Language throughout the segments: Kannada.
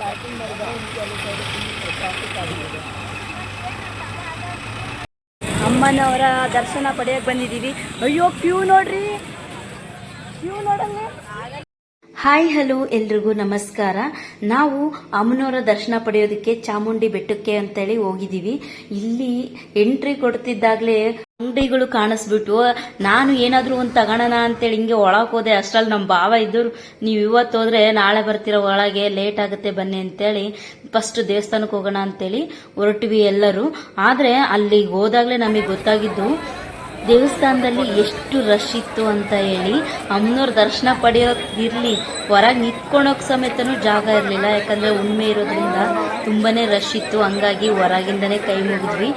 ನಿಮಗೆ ಅಲ್ಲಿ ಟ್ರಾಫಿಕ್ ಅಮ್ಮನವರ ದರ್ಶನ ಪಡೆಯಕ್ಕೆ ಬಂದಿದ್ದೀವಿ. ಅಯ್ಯೋ, ಕ್ಯೂ ನೋಡ್ರಿ. ಕ್ಯೂ ನೋಡಲ್ಲಿ ಹಾಯ್ ಹಲೋ ಎಲ್ರಿಗೂ ನಮಸ್ಕಾರ. ನಾವು ಅಮ್ಮನವರ ದರ್ಶನ ಪಡೆಯೋದಕ್ಕೆ ಚಾಮುಂಡಿ ಬೆಟ್ಟಕ್ಕೆ ಅಂತೇಳಿ ಹೋಗಿದ್ದೀವಿ. ಇಲ್ಲಿ ಎಂಟ್ರಿ ಕೊಡ್ತಿದ್ದಾಗಲೇ ಅಂಗಡಿಗಳು ಕಾಣಿಸ್ಬಿಟ್ಟು ನಾನು ಏನಾದರೂ ಒಂದು ತಗೋಣ ಅಂತೇಳಿ ಹಿಂಗೆ ಒಳಗೆ ಹೋದೆ. ಅಷ್ಟ್ರಲ್ಲಿ ನಮ್ಮ ಭಾವ ಇದ್ದರು. ನೀವು ಇವತ್ತು ಹೋದ್ರೆ ನಾಳೆ ಬರ್ತಿರೋ ಒಳಗೆ ಲೇಟ್ ಆಗುತ್ತೆ ಬನ್ನಿ ಅಂತೇಳಿ ಫಸ್ಟ್ ದೇವಸ್ಥಾನಕ್ಕೆ ಹೋಗೋಣ ಅಂತೇಳಿ ಹೊರಟ್ವಿ ಎಲ್ಲರೂ. ಆದರೆ ಅಲ್ಲಿಗೆ ಹೋದಾಗಲೇ ನಮಗೆ ಗೊತ್ತಾಗಿದ್ದು ದೇವಸ್ಥಾನದಲ್ಲಿ ಎಷ್ಟು ರಶ್ ಇತ್ತು ಅಂತ ಹೇಳಿ ಅಮ್ಮನವ್ರ ದರ್ಶನ ಪಡೆಯೋದಿರಲಿ. ಹೊರಗೆ ನಿಂತ್ಕೊಳೋಕೆ ಸಮೇತನೂ ಜಾಗ ಇರಲಿಲ್ಲ. ಯಾಕಂದ್ರೆ ಉಣ್ಮೆ ಇರೋದ್ರಿಂದ ತುಂಬಾನೇ ರಶ್ ಇತ್ತು. ಹಂಗಾಗಿ ಹೊರಗಿಂದನೇ ಕೈ ಮುಗಿದ್ವಿ.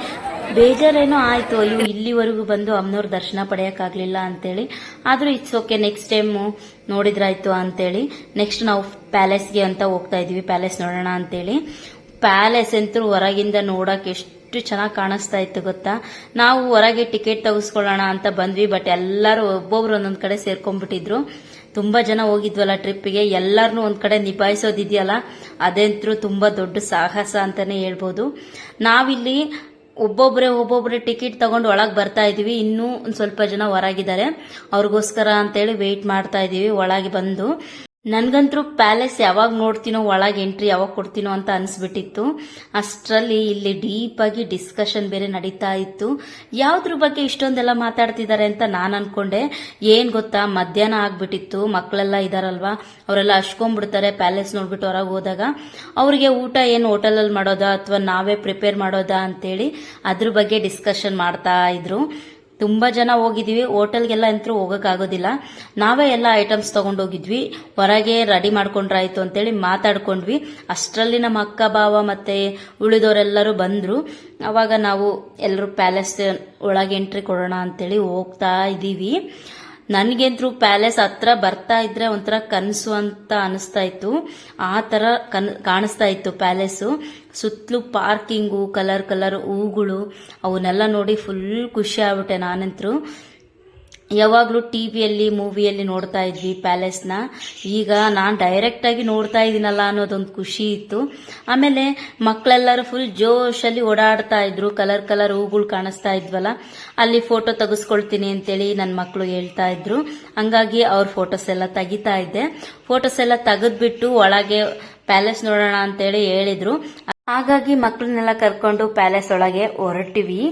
ಬೇಜಾರೇನೋ ಆಯ್ತು. ಅಯ್ಯೋ, ಇಲ್ಲಿವರೆಗೂ ಬಂದು ಅಮ್ಮನವ್ರ ದರ್ಶನ ಪಡೆಯೋಕ್ಕಾಗಲಿಲ್ಲ ಅಂತೇಳಿ. ಆದರೂ ಇಟ್ಸ್ ಓಕೆ ನೆಕ್ಸ್ಟ್ ಟೈಮು ನೋಡಿದ್ರಾಯ್ತು ಅಂತೇಳಿ. ನೆಕ್ಸ್ಟ್ ನಾವು ಪ್ಯಾಲೇಸ್ಗೆ ಅಂತ ಹೋಗ್ತಾ ಇದೀವಿ. ಪ್ಯಾಲೇಸ್ ನೋಡೋಣ ಅಂತೇಳಿ. ಪ್ಯಾಲೇಸ್ ಅಂತೂ ಹೊರಗಿಂದ ನೋಡಕ್ಕೆ ಎಷ್ಟು ಚೆನ್ನಾಗಿ ಕಾಣಿಸ್ತಾ ಇತ್ತು ಗೊತ್ತಾ? ನಾವು ಹೊರಗೆ ಟಿಕೆಟ್ ತೆಗೆಸ್ಕೊಳ್ಳೋಣ ಅಂತ ಬಂದ್ವಿ ಬಟ್ ಎಲ್ಲರೂ ಒಬ್ಬೊಬ್ರು ಒಂದೊಂದ್ ಕಡೆ ಸೇರ್ಕೊಂಡ್ಬಿಟ್ಟಿದ್ರು. ತುಂಬಾ ಜನ ಹೋಗಿದ್ವಲ್ಲ ಟ್ರಿಪ್ಪಿಗೆ ಎಲ್ಲರನ್ನೂ ಒಂದ್ ಕಡೆ ನಿಭಾಯಿಸೋದಿದೆಯಲ್ಲ ಅದಂತೂ ತುಂಬಾ ದೊಡ್ಡ ಸಾಹಸ ಅಂತಾನೆ ಹೇಳ್ಬೋದು. ನಾವಿಲ್ಲಿ ಒಬ್ಬೊಬ್ರೆ ಒಬ್ಬೊಬ್ರೆ ಟಿಕೆಟ್ ತಗೊಂಡು ಒಳಗೆ ಬರ್ತಾ ಇದೀವಿ. ಇನ್ನೂ ಒಂದ್ ಸ್ವಲ್ಪ ಜನ ಹೊರಗಿದ್ದಾರೆ. ಅವ್ರಿಗೋಸ್ಕರ ಅಂತೇಳಿ ವೆಯ್ಟ್ ಮಾಡ್ತಾ ಇದೀವಿ. ಒಳಗೆ ಬಂದು. ನನ್ಗಂತೂ ಪ್ಯಾಲೇಸ್ ಯಾವಾಗ ನೋಡ್ತೀನೋ, ಒಳಗೆ ಎಂಟ್ರಿ ಯಾವಾಗ ಕೊಡ್ತೀನೋ ಅಂತ ಅನ್ಸ್ಬಿಟ್ಟಿತ್ತು. ಅಷ್ಟರಲ್ಲಿ ಇಲ್ಲಿ ಡೀಪ್ ಆಗಿ ಡಿಸ್ಕಷನ್ ಬೇರೆ ನಡೀತಾ ಇತ್ತು. ಯಾವ್ದ್ರ ಬಗ್ಗೆ ಇಷ್ಟೊಂದೆಲ್ಲ ಮಾತಾಡ್ತಿದ್ದಾರೆ ಅಂತ ನಾನು ಅನ್ಕೊಂಡೆ. ಏನ್ ಗೊತ್ತಾ, ಮಧ್ಯಾಹ್ನ ಆಗ್ಬಿಟ್ಟಿತ್ತು. ಮಕ್ಕಳೆಲ್ಲ ಇದಾರಲ್ವಾ? ಅವರೆಲ್ಲ ಅಷ್ಕೊಂಡ್ಬಿಡ್ತಾರೆ ಪ್ಯಾಲೇಸ್ ನೋಡ್ಬಿಟ್ಟು ಹೊರಗೆ ಹೋದಾಗ. ಅವ್ರಿಗೆ ಊಟ ಏನು ಹೋಟೆಲಲ್ಲಿ ಮಾಡೋದಾ ಅಥವಾ ನಾವೇ ಪ್ರಿಪೇರ್ ಮಾಡೋದಾ ಅಂತೇಳಿ ಅದ್ರ ಬಗ್ಗೆ ಡಿಸ್ಕಷನ್ ಮಾಡ್ತಾ ಇದ್ರು. ತುಂಬಾ ಜನ ಹೋಗಿದೀವಿ ಹೋಟೆಲ್ಗೆಲ್ಲ ಅಂತೂ ಹೋಗಕ್ಕಾಗೋದಿಲ್ಲ. ನಾವೇ ಎಲ್ಲ ಐಟಮ್ಸ್ ತಗೊಂಡೋಗಿದ್ವಿ. ಹೊರಗೆ ರೆಡಿ ಮಾಡ್ಕೊಂಡ್ರಾಯ್ತು ಅಂತೇಳಿ ಮಾತಾಡ್ಕೊಂಡ್ವಿ. ಅಷ್ಟರಲ್ಲಿ ನಮ್ಮ ಅಕ್ಕ ಭಾವ ಮತ್ತೆ ಉಳಿದವರೆಲ್ಲರೂ ಬಂದ್ರು. ಅವಾಗ ನಾವು ಎಲ್ಲರೂ ಪ್ಯಾಲೇಸ್ ಒಳಗೆ ಎಂಟ್ರಿ ಕೊಡೋಣ ಅಂತೇಳಿ ಹೋಗ್ತಾ ಇದ್ದೀವಿ. ನನಗಂತೂ ಪ್ಯಾಲೇಸ್ ಹತ್ರ ಬರ್ತಾ ಇದ್ರೆ ಒಂಥರ ಕನಸು ಅಂತ ಅನಿಸ್ತಾ ಇತ್ತು. ಆ ತರ ಕನ್, ಕಾಣಿಸ್ತಾ ಇತ್ತು ಪ್ಯಾಲೇಸು. ಸುತ್ತಲೂ ಪಾರ್ಕಿಂಗು, ಕಲರ್ ಕಲರ್ ಹೂಗಳು, ಅವನ್ನೆಲ್ಲ ನೋಡಿ ಫುಲ್ ಖುಷಿ ಆಗ್ಬಿಟ್ಟೆ ನಾನಂತರೂ ಯಾವಾಗಲೂ ಟಿ ವಿಯಲ್ಲಿ ಮೂವಿಯಲ್ಲಿ ನೋಡ್ತಾ ಇದ್ವಿ ಪ್ಯಾಲೇಸ್ನ. ಈಗ ನಾನು ಡೈರೆಕ್ಟ್ ಆಗಿ ನೋಡ್ತಾ ಇದ್ದೀನಲ್ಲ ಅನ್ನೋದೊಂದು ಖುಷಿ ಇತ್ತು. ಆಮೇಲೆ ಮಕ್ಕಳೆಲ್ಲರೂ ಫುಲ್ ಜೋಶಲ್ಲಿ ಓಡಾಡ್ತಾ ಇದ್ರು. ಕಲರ್ ಕಲರ್ ಹೂಗಳು ಕಾಣಿಸ್ತಾ ಇದ್ವಲ್ಲ. ಅಲ್ಲಿ ಫೋಟೋ ತೆಗೆಸ್ಕೊಳ್ತೀನಿ ಅಂತೇಳಿ ನನ್ನ ಮಕ್ಕಳು ಹೇಳ್ತಾ ಇದ್ರು. ಹಂಗಾಗಿ ಅವ್ರ ಫೋಟೋಸ್ ಎಲ್ಲ ತೆಗಿತಾ ಇದ್ದೆ. ಫೋಟೋಸ್ ಎಲ್ಲ ತೆಗೆದ್ಬಿಟ್ಟು ಒಳಗೆ ಪ್ಯಾಲೇಸ್ ನೋಡೋಣ ಅಂತೇಳಿ ಹೇಳಿದ್ರು. ಹಾಗಾಗಿ ಮಕ್ಕಳನ್ನೆಲ್ಲ ಕರ್ಕೊಂಡು ಪ್ಯಾಲೇಸ್ ಒಳಗೆ ಹೊರಟಿವಿ.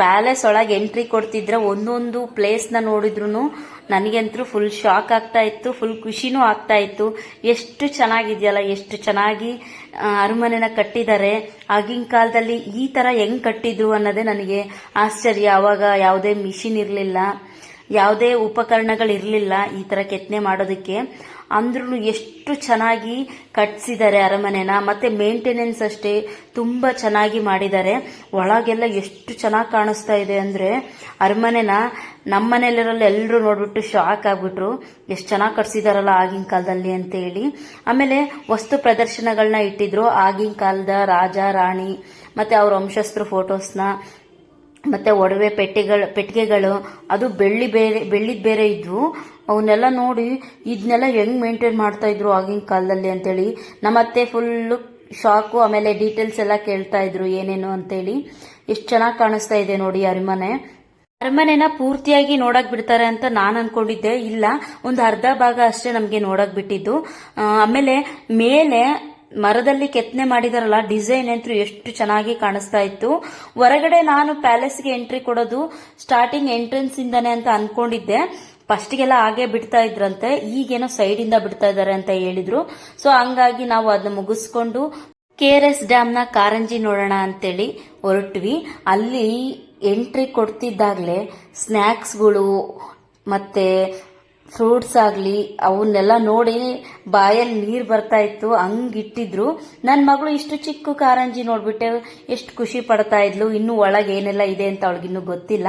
ಪ್ಯಾಲೇಸ್ ಒಳಗೆ ಎಂಟ್ರಿ ಕೊಡ್ತಿದ್ರೆ ಒಂದೊಂದು ಪ್ಲೇಸ್ನ ನೋಡಿದ್ರು ನನಗಂತೂ ಫುಲ್ ಶಾಕ್ ಆಗ್ತಾ ಇತ್ತು ಫುಲ್ ಖುಷಿನೂ ಆಗ್ತಾ ಇತ್ತು. ಎಷ್ಟು ಚೆನ್ನಾಗಿದೆಯಲ್ಲ, ಎಷ್ಟು ಚೆನ್ನಾಗಿ ಅರಮನೆನ ಕಟ್ಟಿದ್ದಾರೆ ಆಗಿನ ಕಾಲದಲ್ಲಿ ಈ ತರ ಹೆಂಗ್ ಕಟ್ಟಿದ್ರು ಅನ್ನೋದೇ ನನಗೆ ಆಶ್ಚರ್ಯ. ಅವಾಗ ಯಾವುದೇ ಮಿಷಿನ್ ಇರಲಿಲ್ಲ, ಯಾವುದೇ ಉಪಕರಣಗಳಿರಲಿಲ್ಲ ಈ ಥರ ಕೆತ್ತನೆ ಮಾಡೋದಕ್ಕೆ. ಅಂದ್ರೂ ಎಷ್ಟು ಚೆನ್ನಾಗಿ ಕಟ್ಸಿದ್ದಾರೆ ಅರಮನೆನ, ಮತ್ತೆ ಮೇಂಟೆನೆನ್ಸ್ ಅಷ್ಟೇ ತುಂಬ ಚೆನ್ನಾಗಿ ಮಾಡಿದ್ದಾರೆ. ಒಳಗೆಲ್ಲ ಎಷ್ಟು ಚೆನ್ನಾಗಿ ಕಾಣಿಸ್ತಾ ಇದೆ ಅಂದ್ರೆ ಅರಮನೆನ ನಮ್ಮ ಎಲ್ಲರೂ ನೋಡ್ಬಿಟ್ಟು ಶಾಕ್ ಆಗ್ಬಿಟ್ರು. ಎಷ್ಟು ಚೆನ್ನಾಗಿ ಕಟ್ಸಿದಾರಲ್ಲ ಆಗಿನ ಕಾಲದಲ್ಲಿ ಅಂತ ಹೇಳಿ ಆಮೇಲೆ ವಸ್ತು ಪ್ರದರ್ಶನಗಳನ್ನ ಇಟ್ಟಿದ್ರು ಆಗಿನ ಕಾಲದ ರಾಜ, ರಾಣಿ, ಮತ್ತೆ ಅವ್ರ ವಂಶಸ್ಥರು ಫೋಟೋಸ್ನ ಮತ್ತೆ ಒಡವೆ ಪೆಟ್ಟಿಗಳು, ಪೆಟ್ಟಿಗೆಗಳು, ಅದು ಬೆಳ್ಳಿ ಬೇರೆ, ಬೆಳ್ಳಿದ್ ಬೇರೆ ಇದ್ವು. ಅವನ್ನೆಲ್ಲ ನೋಡಿ ಇದನ್ನೆಲ್ಲ ಹೆಂಗ್ ಮೇಂಟೈನ್ ಮಾಡ್ತಾ ಇದ್ರು ಆಗಿನ ಕಾಲದಲ್ಲಿ ಅಂತೇಳಿ. ನಮ್ಮತ್ತೆ ಫುಲ್ಲು ಶಾಕು ಆಮೇಲೆ ಡೀಟೇಲ್ಸ್ ಎಲ್ಲ ಕೇಳ್ತಾ ಇದ್ರು ಏನೇನು ಅಂತೇಳಿ. ಎಷ್ಟು ಚೆನ್ನಾಗಿ ಕಾಣಿಸ್ತಾ ಇದೆ ನೋಡಿ ಅರಮನೆ. ಅರಮನೆನ ಪೂರ್ತಿಯಾಗಿ ನೋಡಕ್ ಬಿಡ್ತಾರೆ ಅಂತ ನಾನು ಅನ್ಕೊಂಡಿದ್ದೆ. ಇಲ್ಲ, ಒಂದು ಅರ್ಧ ಭಾಗ ಅಷ್ಟೇ ನಮಗೆ ನೋಡಕ್ ಬಿಟ್ಟಿದ್ದು. ಆಮೇಲೆ ಮೇಲೆ ಮರದಲ್ಲಿ ಕೆತ್ತನೆ ಮಾಡಿದಾರಲ್ಲ, ಡಿಸೈನ್ ಅಂತೂ ಎಷ್ಟು ಚೆನ್ನಾಗಿ ಕಾಣಿಸ್ತಾ ಇತ್ತು. ಹೊರಗಡೆ ನಾನು ಪ್ಯಾಲೇಸ್ಗೆ ಎಂಟ್ರಿ ಕೊಡೋದು ಸ್ಟಾರ್ಟಿಂಗ್ ಎಂಟ್ರೆನ್ಸ್ ಇಂದಾನೆ ಅಂತ ಅನ್ಕೊಂಡಿದ್ದೆ. ಫಸ್ಟ್ಗೆಲ್ಲ ಹಾಗೆ ಬಿಡ್ತಾ ಇದ್ರಂತೆ, ಈಗೇನೋ ಸೈಡ್ ಇಂದ ಬಿಡ್ತಾ ಇದಾರೆ ಅಂತ ಹೇಳಿದ್ರು. ಸೊ ಹಂಗಾಗಿ ನಾವು ಅದನ್ನ ಮುಗಿಸ್ಕೊಂಡು ಕೆ ಆರ್ ಎಸ್ ಡ್ಯಾಮ್ನ ಕಾರಂಜಿ ನೋಡೋಣ ಅಂತೇಳಿ ಹೊರಟ್ವಿ. ಅಲ್ಲಿ ಎಂಟ್ರಿ ಕೊಡ್ತಿದ್ದಾಗ್ಲೇ ಸ್ನ್ಯಾಕ್ಸ್ಗಳು ಮತ್ತೆ ಫ್ರೂಟ್ಸ್ ಆಗಲಿ, ಅವನ್ನೆಲ್ಲ ನೋಡಿ ಬಾಯಲ್ಲಿ ನೀರು ಬರ್ತಾ ಇತ್ತು, ಹಂಗಿಟ್ಟಿದ್ರು. ನನ್ನ ಮಗಳು ಇಷ್ಟು ಚಿಕ್ಕ ಕಾರಂಜಿ ನೋಡ್ಬಿಟ್ಟೆ ಎಷ್ಟು ಖುಷಿ ಪಡ್ತಾ ಇದ್ಲು, ಇನ್ನು ಒಳಗೆ ಏನೆಲ್ಲ ಇದೆ ಅಂತ ಅವಳಿಗಿನ್ನೂ ಗೊತ್ತಿಲ್ಲ.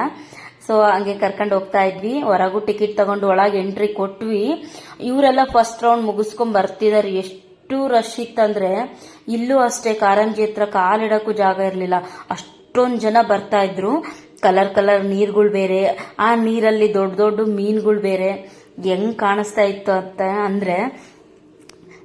ಸೊ ಹಂಗೆ ಕರ್ಕೊಂಡು ಹೋಗ್ತಾ ಇದ್ವಿ. ಹೊರಗೂ ಟಿಕೆಟ್ ತಗೊಂಡು ಒಳಗೆ ಎಂಟ್ರಿ ಕೊಟ್ವಿ. ಇವರೆಲ್ಲ ಫಸ್ಟ್ ರೌಂಡ್ ಮುಗಿಸ್ಕೊಂಡ್ ಬರ್ತಿದಾರೆ. ಎಷ್ಟು ರಶ್ ಇತ್ತಂದ್ರೆ, ಇಲ್ಲೂ ಅಷ್ಟೇ ಕಾರಂಜಿ ಹತ್ರ ಕಾಲಿಡಕ್ಕೂ ಜಾಗ ಇರಲಿಲ್ಲ. ಅಷ್ಟೊಂದು ಜನ ಬರ್ತಾ ಇದ್ರು. ಕಲರ್ ಕಲರ್ ನೀರುಗಳು ಬೇರೆ. ಆ ನೀರಲ್ಲಿ ದೊಡ್ಡ ದೊಡ್ಡ ಮೀನುಗಳು ಬೇರೆ. ಹೆಂಗ್ ಕಾಣಿಸ್ತಾ ಇತ್ತು ಅಂತ ಅಂದ್ರೆ,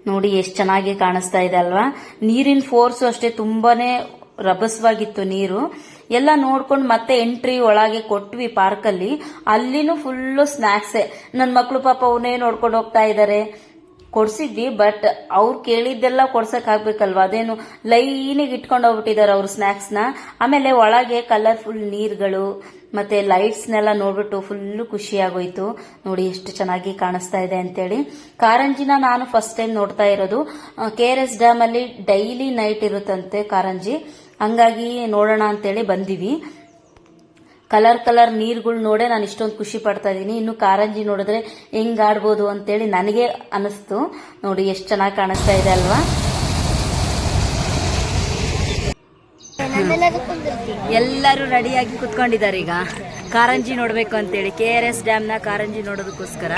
ನೋಡಿ ಎಷ್ಟು ಚೆನ್ನಾಗಿ ಕಾಣಿಸ್ತಾ ಇದೆ ಅಲ್ವಾ? ನೀರಿನ ಫೋರ್ಸು ಅಷ್ಟೇ ತುಂಬಾನೇ ರಭಸವಾಗಿತ್ತು ನೀರು. ಎಲ್ಲ ನೋಡ್ಕೊಂಡು ಮತ್ತೆ ಎಂಟ್ರಿ ಒಳಗೆ ಕೊಟ್ವಿ ಪಾರ್ಕಲ್ಲಿ ಅಲ್ಲಿನೂ ಫುಲ್ಲು ಸ್ನಾಕ್ಸ್ ನನ್ನ ಮಕ್ಕಳು ಪಾಪ ಅವನೇ ನೋಡ್ಕೊಂಡು ಹೋಗ್ತಾ ಇದ್ದಾರೆ ಕೊಡ್ಸಿದ್ವಿ ಬಟ್ ಅವ್ರು ಕೇಳಿದ್ದೆಲ್ಲ ಕೊಡ್ಸಕ್ ಆಗ್ಬೇಕಲ್ವಾ? ಅದೇನು ಲೈನಿಗೆ ಇಟ್ಕೊಂಡು ಹೋಗ್ಬಿಟ್ಟಿದ್ದಾರೆ ಅವ್ರು ಸ್ನ್ಯಾಕ್ಸ್ನ ಆಮೇಲೆ ಒಳಗೆ ಕಲರ್ಫುಲ್ ನೀರ್ಗಳು ಮತ್ತೆ ಲೈಟ್ಸ್ನೆಲ್ಲ ನೋಡ್ಬಿಟ್ಟು ಫುಲ್ಲು ಖುಷಿ ಆಗೋಯ್ತು ನೋಡಿ ಎಷ್ಟು ಚೆನ್ನಾಗಿ ಕಾಣಿಸ್ತಾ ಇದೆ ಅಂತೇಳಿ. ಕಾರಂಜಿನ ನಾನು ಫಸ್ಟ್ ಟೈಮ್ ನೋಡ್ತಾ ಇರೋದು. ಕೆ ಆರ್ ಎಸ್ ಡ್ಯಾಮ್ ಅಲ್ಲಿ ಡೈಲಿ ನೈಟ್ ಇರುತ್ತಂತೆ ಕಾರಂಜಿ. ಹಂಗಾಗಿ ನೋಡೋಣ ಅಂತೇಳಿ ಬಂದಿವಿ. ಕಲರ್ ಕಲರ್ ನೀರ್ಗಳು ನೋಡೇ ನಾನು ಇಷ್ಟೊಂದು ಖುಷಿ ಪಡ್ತಾ ಇದ್ದೀನಿ ಇನ್ನು ಕಾರಂಜಿ ನೋಡಿದ್ರೆ ಹೆಂಗ್ ಆಡ್ಬೋದು ಅಂತೇಳಿ ನನಗೆ ಅನಿಸ್ತು ನೋಡಿ ಎಷ್ಟು ಚೆನ್ನಾಗಿ ಕಾಣಿಸ್ತಾ ಇದೆ ಅಲ್ವಾ? ಎಲ್ಲರೂ ರೆಡಿಯಾಗಿ ಕುತ್ಕೊಂಡಿದ್ದಾರೆ ಈಗ. ಕಾರಂಜಿ ನೋಡಬೇಕು ಅಂತೇಳಿ. ಕೆ ಆರ್ ಎಸ್ ಡ್ಯಾಮ್ನ ಕಾರಂಜಿ ನೋಡೋದಕ್ಕೋಸ್ಕರ.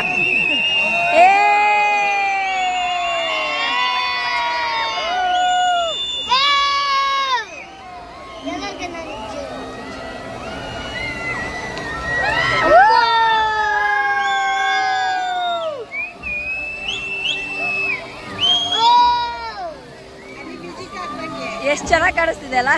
ಎಷ್ಟು ಚೆನ್ನಾಗಿ ಕಾಣಿಸ್ತಿದೆ ಅಲ್ಲ?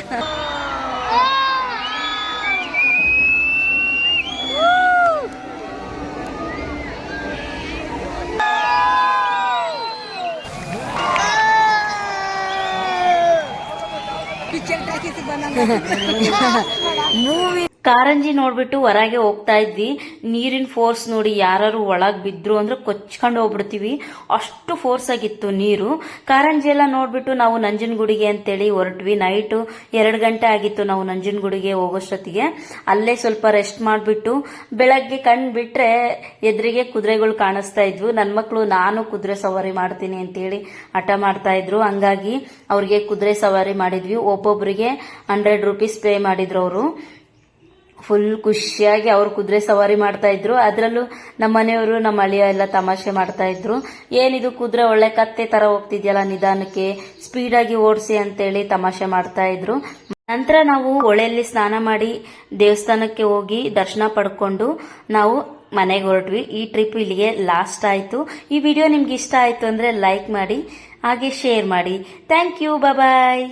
哈哈哈哈哈！movie。ಕಾರಂಜಿ ನೋಡ್ಬಿಟ್ಟು ಹೊರಗೆ ಹೋಗ್ತಾ ಇದ್ವಿ. ನೀರಿನ ಫೋರ್ಸ್ ನೋಡಿ ಯಾರು ಒಳಗೆ ಬಿದ್ರು ಅಂದ್ರೆ ಕೊಚ್ಕೊಂಡು ಹೋಗ್ಬಿಡ್ತೀವಿ. ಅಷ್ಟು ಫೋರ್ಸ್ ಆಗಿತ್ತು ನೀರು. ಕಾರಂಜಿ ಎಲ್ಲ ನೋಡ್ಬಿಟ್ಟು ನಾವು ನಂಜನಗೂಡಿಗೆ ಅಂತೇಳಿ ಹೊರಟ್ವಿ. ನೈಟು ಎರಡು ಗಂಟೆ ಆಗಿತ್ತು ನಾವು ನಂಜನಗೂಡಿಗೆ ಹೋಗೋಷ್ಟೊತ್ತಿಗೆ ಅಲ್ಲೇ ಸ್ವಲ್ಪ ರೆಸ್ಟ್ ಮಾಡಿಬಿಟ್ಟು ಬೆಳಗ್ಗೆ ಕಣ್ಣು ಬಿಟ್ರೆ ಎದುರಿಗೆ ಕುದುರೆಗಳು ಕಾಣಿಸ್ತಾ ಇದ್ವು. ನನ್ನ ಮಕ್ಕಳು ನಾನು ಕುದುರೆ ಸವಾರಿ ಮಾಡ್ತೀನಿ ಅಂತೇಳಿ ಹಠ ಮಾಡ್ತಾ ಇದ್ರು. ಹಂಗಾಗಿ ಅವ್ರಿಗೆ ಕುದುರೆ ಸವಾರಿ ಮಾಡಿದ್ವಿ. ಒಬ್ಬೊಬ್ಬರಿಗೆ ಹಂಡ್ರೆಡ್ ರುಪೀಸ್ ಪೇ ಮಾಡಿದ್ರು ಅವರು. ಫುಲ್ ಖುಷಿಯಾಗಿ ಅವ್ರು ಕುದುರೆ ಸವಾರಿ ಮಾಡ್ತಾ ಇದ್ರು. ಅದರಲ್ಲೂ ನಮ್ಮ ಮನೆಯವರು ನಮ್ಮ ಅಳಿಯ ಎಲ್ಲ ತಮಾಷೆ ಮಾಡ್ತಾ ಇದ್ರು. ಏನಿದು ಕುದುರೆ ಒಳ್ಳೆ ಕತ್ತೆ ತರ ಹೋಗ್ತಿದ್ಯಲ್ಲ ನಿಧಾನಕ್ಕೆ ಸ್ಪೀಡಾಗಿ ಓಡಿಸಿ ಅಂತೇಳಿ ತಮಾಷೆ ಮಾಡ್ತಾ ಇದ್ರು. ನಂತರ ನಾವು ಹೊಳೆಯಲ್ಲಿ ಸ್ನಾನ ಮಾಡಿ ದೇವಸ್ಥಾನಕ್ಕೆ ಹೋಗಿ ದರ್ಶನ ಪಡ್ಕೊಂಡು ನಾವು ಮನೆಗೆ ಹೊರಟ್ವಿ. ಈ ಟ್ರಿಪ್ ಇಲ್ಲಿಗೆ ಲಾಸ್ಟ್ ಆಯ್ತು. ಈ ವಿಡಿಯೋ ನಿಮ್ಗೆ ಇಷ್ಟ ಆಯ್ತು ಅಂದ್ರೆ ಲೈಕ್ ಮಾಡಿ, ಹಾಗೆ ಶೇರ್ ಮಾಡಿ. Thank you bye